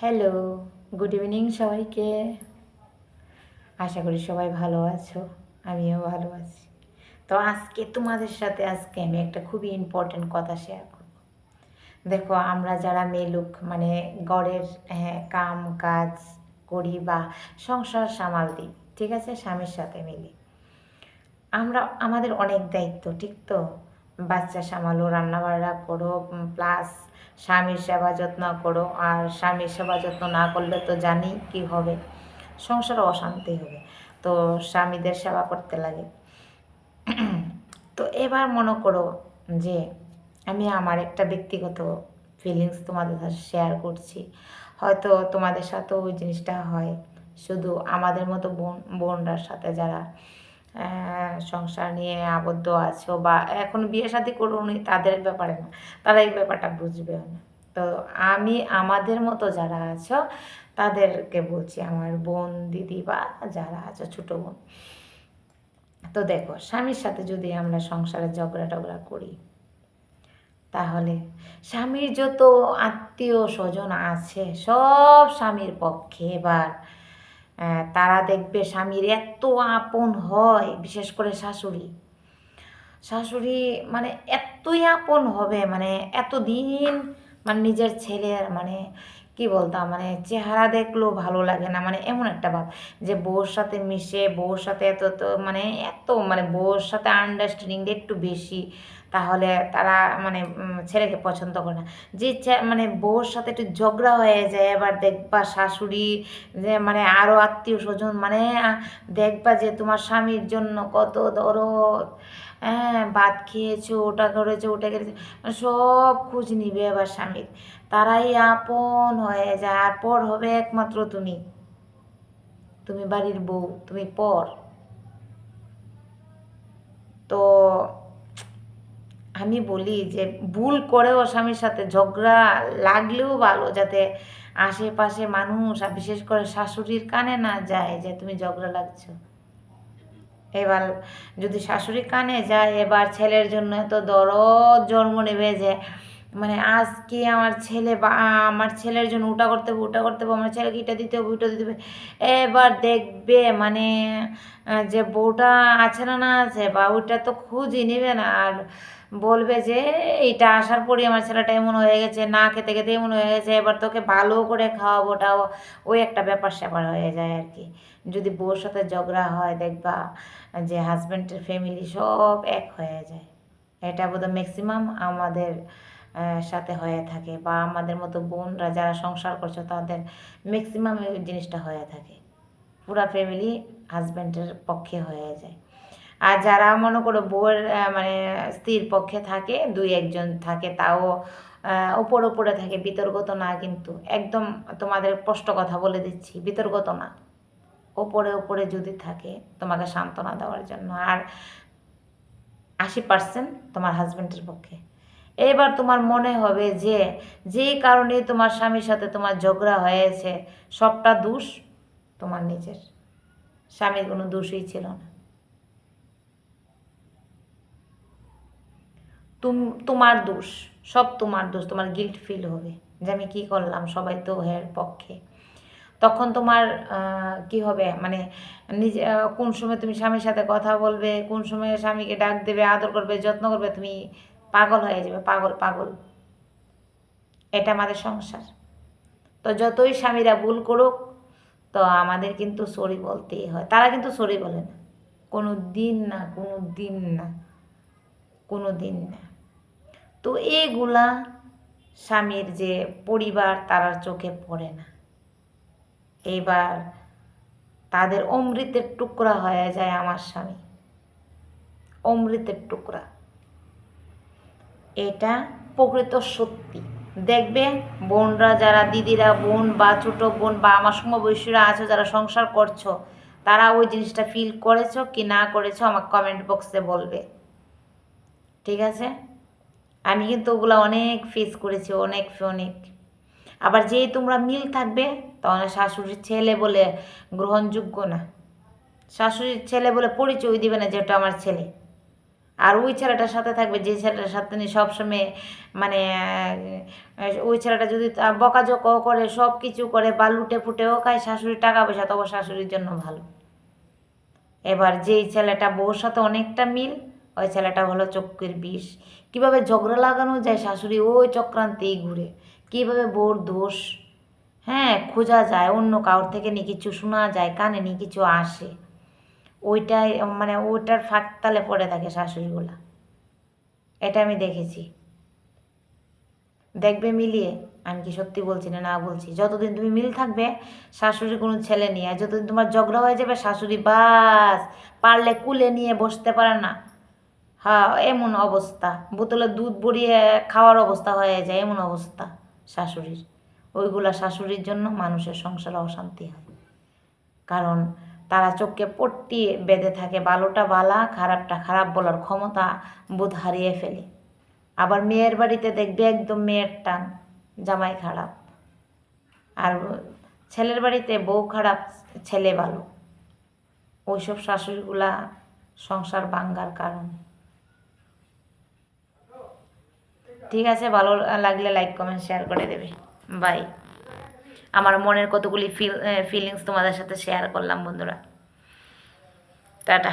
Hello good evening সবাইকে। আশা করি সবাই ভালো আছো, আমিও ভালো আছি। তো আজকে তোমাদের সাথে আজকে আমি একটা খুবই ইম্পর্টেন্ট কথা শেয়ার করব। দেখো, আমরা যারা মেলুক মানে গড়ের হ্যাঁ কাম কাজ করি বা সংসার সামাল দিই, ঠিক আছে, স্বামীর সাথে মিলে। আমরা, আমাদের অনেক দায়িত্ব, ঠিক তো? বাচ্চা সামালো রান্নাবান্না করো প্লাস স্বামীর সেবা যত্ন করো। আর স্বামীর সেবা যত্ন না করলে তো জানি কি হবে। সংসারে অশান্তি হবে। তো স্বামীদের সেবা করতে লাগে। তো এবার মনে করো যে আমি আমার একটা ব্যক্তিগত ফিলিংস তোমাদের সাথে শেয়ার করছি। হয়তো তোমাদের সাথেও ওই জিনিসটা হয়। শুধু আমাদের মতো বোন বোনরার সাথে যারা সংসার নিয়ে আবদ্ধ আছো বা এখন বিয়ে শাদী করুনি তাদের ব্যাপারে না, তারা এই ব্যাপারটা বুঝবে না। তো আমি, আমাদের মতো যারা আছো, তাদেরকে বলছি, আমার বোন, দিদি বা যারা আছো, ছোটো বোন। তো দেখো, স্বামীর সাথে যদি আমরা সংসারে ঝগড়া টগড়া করি, তাহলে স্বামীর যত আত্মীয় স্বজন আছে, সব স্বামীর পক্ষে এবার তারা দেখবে স্বামীর এত আপন হয়, বিশেষ করে শাশুড়ি। শাশুড়ি মানে এতই আপন হবে মানে এতদিন মানে নিজের ছেলের মানে কি বলতাম মানে চেহারা দেখলেও ভালো লাগে না মানে এমন একটা ভাব যে বউর সাথে মিশে, বউর সাথে এত তো মানে এত মানে বউর সাথে আন্ডারস্ট্যান্ডিংটা একটু বেশি তাহলে তারা মানে ছেলেকে পছন্দ করে না। যে মানে বউর সাথে একটু ঝগড়া হয়ে যায়, এবার দেখবা শাশুড়ি যে মানে আরও আত্মীয় স্বজন মানে দেখবা যে তোমার স্বামীর জন্য কত দরদ। হ্যাঁ ভাত খেয়েছো, ওটা করেছ ওটা করেছ মানে সব খোঁজ নিবে এবার স্বামীর। তারাই আপন হয়ে যায়, আর পর হবে একমাত্র তুমি। তুমি বাড়ির বউ, তুমি পর। তো আমি বলি যে ভুল করেও স্বামীর সাথে ঝগড়া লাগলেও ভালো, যাতে আশেপাশে মানুষ আর বিশেষ করে শাশুড়ির কানে না যায় যে তুমি ঝগড়া লাগছো। এবার যদি শাশুড়ি কানে যায়, এবার ছেলের জন্য এত দরদ জন্ম নেবে যে মানে আজকে আমার ছেলে বা আমার ছেলের জন্য ওটা করতে হবে, ওটা করতে হবে, আমার ছেলেকে এটা দিতে হবে, ওটা দিতে হবে। এবার দেখবে মানে যে বউটা আছে না না আছে, বা ওইটা তো খুঁজই নেবে না, আর বলবে যে এটা আসার পরই আমার ছেলেটা এমন হয়ে গেছে, না খেতে খেতে এমন হয়ে গেছে, এবার তোকে ভালো করে খাওয়াবো, ওটাও, ওই একটা ব্যাপার স্যাপার হয়ে যায় আর কি। যদি বউর সাথে ঝগড়া হয়, দেখবা যে হাজব্যান্ডের ফ্যামিলি সব এক হয়ে যায়। এটা বোধহয় ম্যাক্সিমাম আমাদের সাথে হয়ে থাকে বা আমাদের মতো বোনরা যারা সংসার করছে তাদের ম্যাক্সিমাম এই জিনিসটা হয়ে থাকে। পুরা ফ্যামিলি হাজব্যান্ডের পক্ষে হয়ে যায়। আর যারা মনে করো বউয়ের মানে স্ত্রীর পক্ষে থাকে দুই একজন থাকে তাও আহ, উপর উপরে থাকে বিতর্কত না কিন্তু একদম তোমাদের স্পষ্ট কথা বলে দিচ্ছি বিতর্কত না। ওপরে ওপরে যদি থাকে তোমাকে সান্ত্বনা দেওয়ার জন্য। আর আশি পার্সেন্ট তোমার হাজব্যান্ডের পক্ষে। এবার তোমার মনে হবে যে যে কারণে তোমার স্বামীর সাথে তোমার ঝগড়া হয়েছে, সবটা দোষ তোমার নিজের। স্বামীর কোনো দোষই ছিল না। তুম, তোমার দোষ, সব তোমার দোষ, তোমার গিল্ট ফিল হবে যে আমি কী করলাম, সবাই তো হের পক্ষে। তখন তোমার কি হবে মানে নিজে কোন সময় তুমি স্বামীর সাথে কথা বলবে, কোন সময় স্বামীকে ডাক দেবে, আদর করবে, যত্ন করবে, তুমি পাগল হয়ে যাবে, পাগল পাগল। এটা আমাদের সংসার। তো যতই স্বামীরা ভুল করুক, তো আমাদের কিন্তু সরি বলতেই হয়। তারা কিন্তু সরি বলে না। কোনো দিন না কোনো দিন না কোনো দিন না। তো এইগুলা স্বামীর যে পরিবার, তারার চোখে পড়ে না। এবার তাদের অমৃতের টুকরা হয়ে যায় আমার স্বামী। অমৃতের টুকরা। এটা প্রকৃত সত্যি। দেখবে বোনরা যারা, দিদিরা বোন বা ছোট বোন বা আমার সমবয়সীরা আছো, যারা সংসার করছ, তারা ওই জিনিসটা ফিল করেছ কি না করেছ আমার কমেন্ট বক্সে বলবে। ঠিক আছে? আমি কিন্তু ওগুলো অনেক ফেস করেছি, অনেক অনেক। আবার যেই তোমরা মিল থাকবে তখন শাশুড়ির ছেলে বলে গ্রহণযোগ্য না। শাশুড়ির ছেলে বলে পরিচয় দিবে না যে ওটা আমার ছেলে। আর ওই ছেলেটার সাথে থাকবে, যে ছেলেটার সাথে নিয়ে সবসময় মানে ওই ছেলেটা যদি তা বকাঝকাও করে সব কিছু করে বা লুটে ফুটেও খায়, শাশুড়ির টাকা পয়সা তবে শাশুড়ির জন্য ভালো। এবার যেই ছেলেটা, বউর সাথে অনেকটা মিল, ওই ছেলেটা হলো চক্রের বিষ। কীভাবে ঝগড়া লাগানো যায় শাশুড়ি, ওই চক্রান্তেই ঘুরে। কীভাবে বউর দোষ? হ্যাঁ খোঁজা যায়, অন্য কারোর থেকে নিয়ে কিছু শোনা যায়, কানে নিয়ে কিছু আসে। ওইটাই মানে ওইটার ফাঁকতালে পড়ে থাকে শাশুড়িগুলা। এটা আমি দেখেছি। দেখবে মিলিয়ে? আমি কি সত্যি বলছি না না বলছি? যতদিন তুমি মিল থাকবে শাশুড়ি কোনো ছেলে নিয়ে আর যতদিন তোমার ঝগড়া হয়ে যাবে, শাশুড়ি বাস, পারলে কুলে নিয়ে বসতে পারে না। হ্যাঁ এমন অবস্থা। বোতলে দুধ বড়িয়ে খাওয়ার অবস্থা হয়ে যায়, এমন অবস্থা শাশুড়ির। ওইগুলা শাশুড়ির জন্য মানুষের সংসারে অশান্তি হয়। কারণ তারা চোখকে পট্টি বেঁধে থাকে ভালোটা বালা, খারাপটা খারাপ বলার ক্ষমতা বোধ হারিয়ে ফেলে। আবার মেয়ের বাড়িতে দেখবে একদম মেয়ের টান, জামাই খারাপ। আর ছেলের বাড়িতে বউ খারাপ, ছেলে ভালো ওইসব শাশুড়িগুলা সংসার ভাঙ্গার কারণ। ঠিক আছে, ভালো লাগলে লাইক কমেন্ট শেয়ার করে দেবে। বাই আমার মনের কতগুলি ফিল ফিলিংস তোমাদের সাথে শেয়ার করলাম বন্ধুরা। টাটা।